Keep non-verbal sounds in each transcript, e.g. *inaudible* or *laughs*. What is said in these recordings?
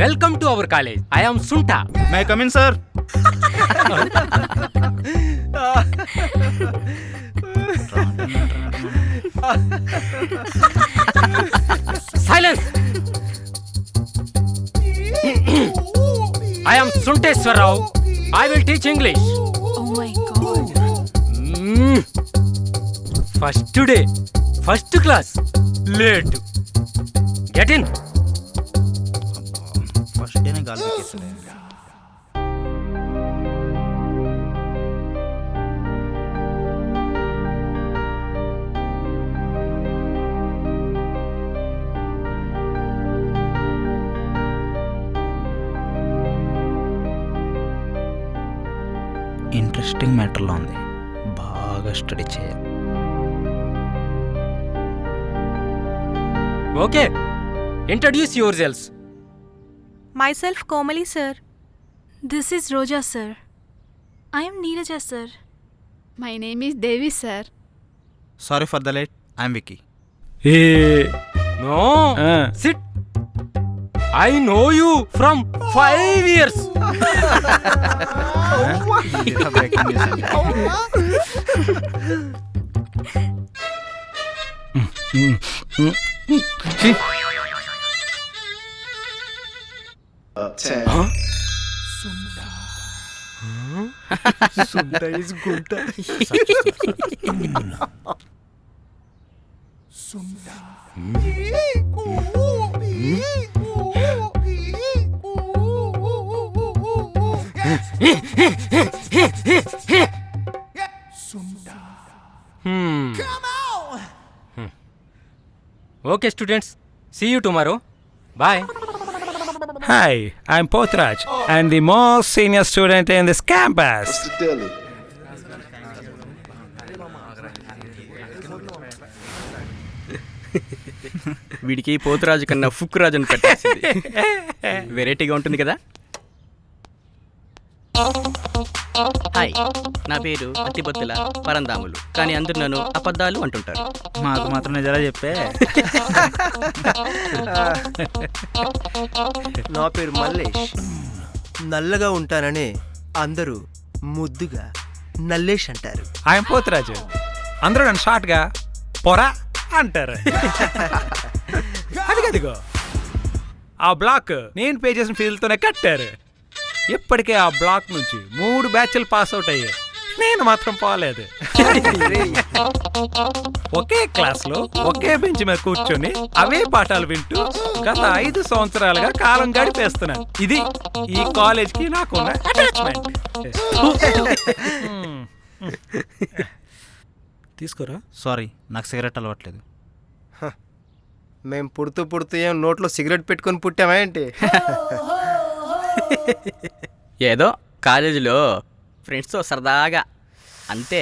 Welcome to our college I am Sunta may come in sir silence I am Sunteswararao I will teach English Oh my god. First day first class late get in first డేనే గాలి పీకేస్తాడు. Interesting మ్యాటర్లో ఉంది. బాగా study చేయాలి. Okay introduce yourselves myself Komali sir this is Roja sir I'm Neeraja sir my name is Devi sir sorry for the late I'm Vicky I know you from five years Mm-hmm. You from five years okay students see you tomorrow bye Hi, I'm Pothraj, and the most senior student in this campus. వీడికి పోతురాజు కన్నా ఫుక్ రాజు అని పెట్టాల్సింది వెరైటీగా ఉంటుంది కదా hi నా పేరు అత్తిపత్తుల పరందాములు. కానీ అందరు నన్ను అబద్ధాలు అంటుంటారు. మాకు మాత్రం నిజాలా చెప్పే. నా పేరు మల్లేష్. నల్లగా ఉంటానని అందరూ ముద్దుగా నల్లేష్ అంటారు. I'm Pothraj. అందరూ నన్ను షార్ట్గా పొరా అంటారు. అదిగదిగో ఆ బ్లాక్ నేను పే చేసిన ఫీజులతోనే కట్టారు. ఇప్పటికే ఆ బ్లాక్ నుంచి మూడు బ్యాచ్లు పాస్ అవుట్ అయ్యాయి. నేను మాత్రం పోలేదు. ఒకే క్లాస్లో ఒకే బెంచ్ మీద కూర్చొని అవే పాఠాలు వింటూ గత ఐదు సంవత్సరాలుగా కాలం గడిపేస్తున్నాను. ఇది ఈ కాలేజ్కి నాకున్న అటాచ్మెంట్ *laughs* తీసుకోరా? సారీ నాకు సిగరెట్ అలవాట్లేదు. మేం పుడుతూ పుడుతూ ఏం నోట్లో సిగరెట్ పెట్టుకొని పుట్టామా ఏంటి? *laughs* ఏదో కాలేజీలో ఫ్రెండ్స్తో సరదాగా అంతే.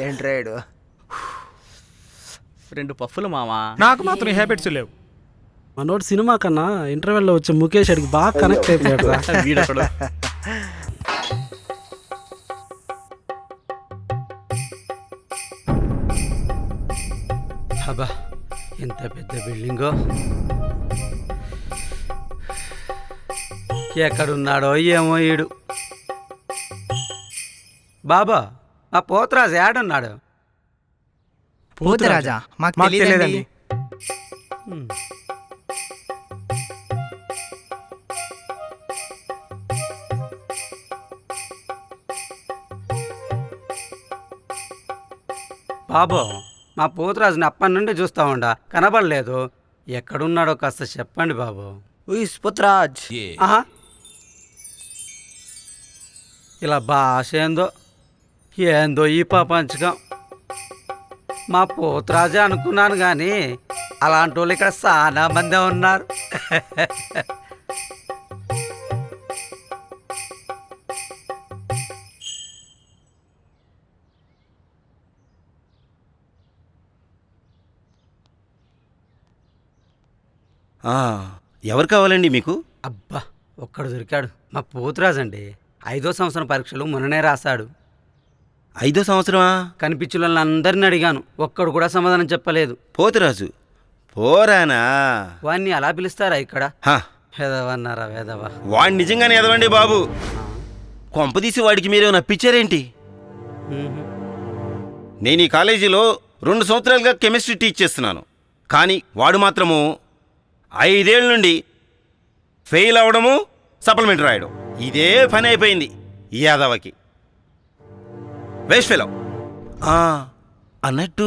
ఏంట్రాయుడు రెండు? పఫ్ఫులు మామా? నాకు మాత్రం హ్యాబిట్స్ లేవు. మనోడు సినిమా కన్నా ఇంటర్వెల్లో వచ్చే ముఖేష్ అడిగి బాగా కనెక్ట్ అయిపోయాడు *laughs* అబ్బా ఎంత పెద్ద బిల్డింగో ఎక్కడున్నాడో ఏమో ఈడు. బాబా ఆ పోతరాజు ఏడున్నాడు? పోతురాజా మాకు తెలియదండి. బాబు మా పోతురాజుని అప్పటి నుండి చూస్తా ఉండా. కనబడలేదు. ఎక్కడున్నాడో కాస్త చెప్పండి బాబు. ఉయిస్ పుత్రాజ్. ఆహా. ఇలా భాష ఏందో ఏందో ఈ ప్రపంచకం. మా పోతురాజే అనుకున్నాను కానీ అలాంటి వాళ్ళు ఇక్కడ చాలా మంది ఉన్నారు. ఎవరు కావాలండి మీకు? అబ్బా ఒక్కడు దొరికాడు. మా పోతురాజు అండి ఐదో సంవత్సరం పరీక్షలు మొన్ననే రాశాడు. ఐదో సంవత్సరమా? కనిపించిన అందరిని అడిగాను. ఒక్కడు కూడా సమాధానం చెప్పలేదు. పోతురాజు పోరానా? వాడిని అలా పిలుస్తారా ఇక్కడ? హా, వేదవన్నారా వేదవా వాడు నిజంగానే ఎదవండి బాబు. కొంపదీసి వాడికి మీరేమైనా పిచ్చారేంటి. నేను ఈ కాలేజీలో రెండు సంవత్సరాలుగా కెమిస్ట్రీ టీచ్ చేస్తున్నాను. కానీ వాడు మాత్రము ఐదేళ్ళ నుండి ఫెయిల్ అవ్వడము సప్లిమెంట్ రాయడం. ఇదే పని అయిపోయింది ఈ యాదవకి. వేస్ట్ ఫెలో అన్నట్టు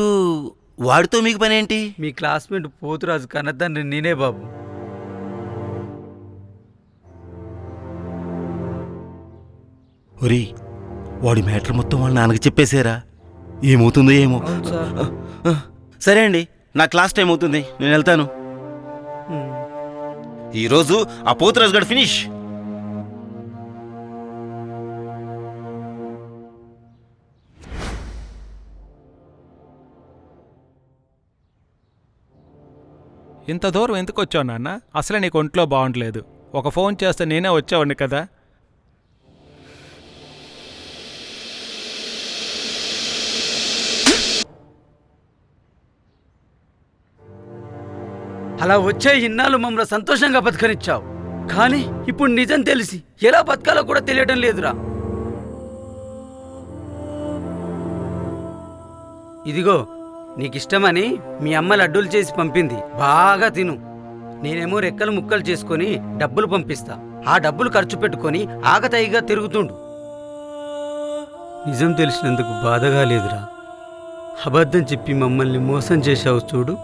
వాడితో మీకు పని ఏంటి? మీ క్లాస్మేట్ పోతురాజు కన్నతండ్రి నేనే బాబు. ఒరి వాడి మ్యాటర్ మొత్తం వాళ్ళ నాన్నకి చెప్పేశారా? ఏమవుతుందో ఏమో. సార్. అండి నా క్లాస్ టైం అవుతుంది నేను వెళ్తాను. ఈరోజు ఆ పోతురాజు గడు ఫినిష్. ఇంత దూరం ఎందుకు వచ్చావు నాన్న? అసలే నీకు ఒంట్లో బాగుండలేదు. ఒక ఫోన్ చేస్తే నేనే వచ్చేవాడిని కదా? అలా వచ్చే ఇన్నాళ్ళు మమ్మల్ని సంతోషంగా బతకనిచ్చావు. కానీ ఇప్పుడు నిజం తెలిసి ఎలా బతకాలో కూడా తెలియడం లేదురా. ఇదిగో నీకిష్టమని మీ అమ్మ లడ్డూలు చేసి పంపింది. బాగా తిను. నేనేమో రెక్కలు ముక్కలు చేసుకొని డబ్బులు పంపిస్తా. ఆ డబ్బులు ఖర్చు పెట్టుకొని ఆగతాయిగా తిరుగుతుండు. నిజం తెలిసినందుకు బాధగా లేదురా. అబద్ధం చెప్పి మమ్మల్ని మోసం చేశావు చూడు.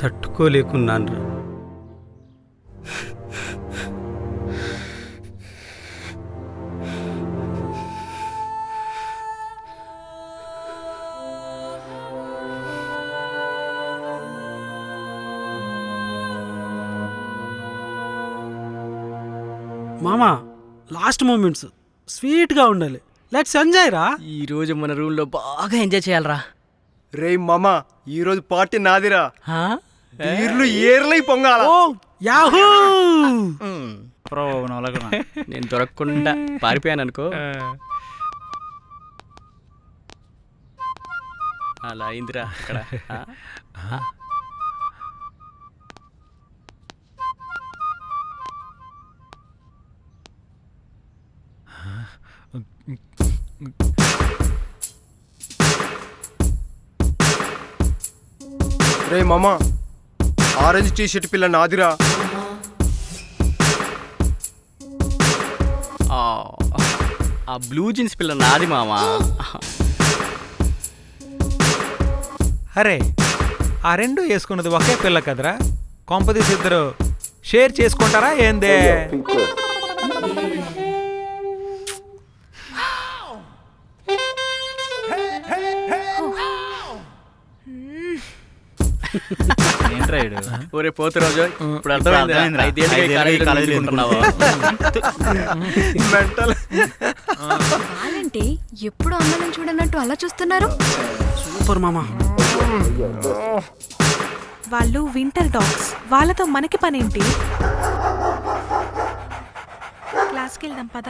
తట్టుకోలేకున్నాను మామా లాస్ట్ మూమెంట్స్. స్వీట్గా ఉండాలి. లెట్స్ ఎంజాయ్ రా. ఈ రోజు మన రూమ్లో బాగా ఎంజాయ్ చేయాలరా. రే మామ ఈరోజు పార్టీ నాదిరా. హా? ఈర్లు ఏర్లై పొంగాల. ఓ యాహూ! నేను దొరకకుండా పారిపోయాను అనుకో. అలా అయిందిరా అక్కడ. రే మామ ఆరెంజ్ టీ షర్ట్ పిల్ల నాదిరా. ఆ, ఆ బ్లూ జీన్స్ పిల్ల నాది మామా. అరే ఆ రెండు వేసుకున్నది ఒకే పిల్ల కదరా? కొంపదీసి ఇద్దరు షేర్ చేసుకుంటారా ఏందే? పోతు రోజు ఇప్పుడు అర్థమైంది? కాలేజీలో? మెంటల్. ఎప్పుడు అమ్మలను చూడనట్టు అలా చూస్తున్నారు? సూపర్ మామా. వాళ్ళు వింటర్ డాగ్స్. వాళ్ళతో మనకి పనేంటి? క్లాస్కి వెళ్దాం పద.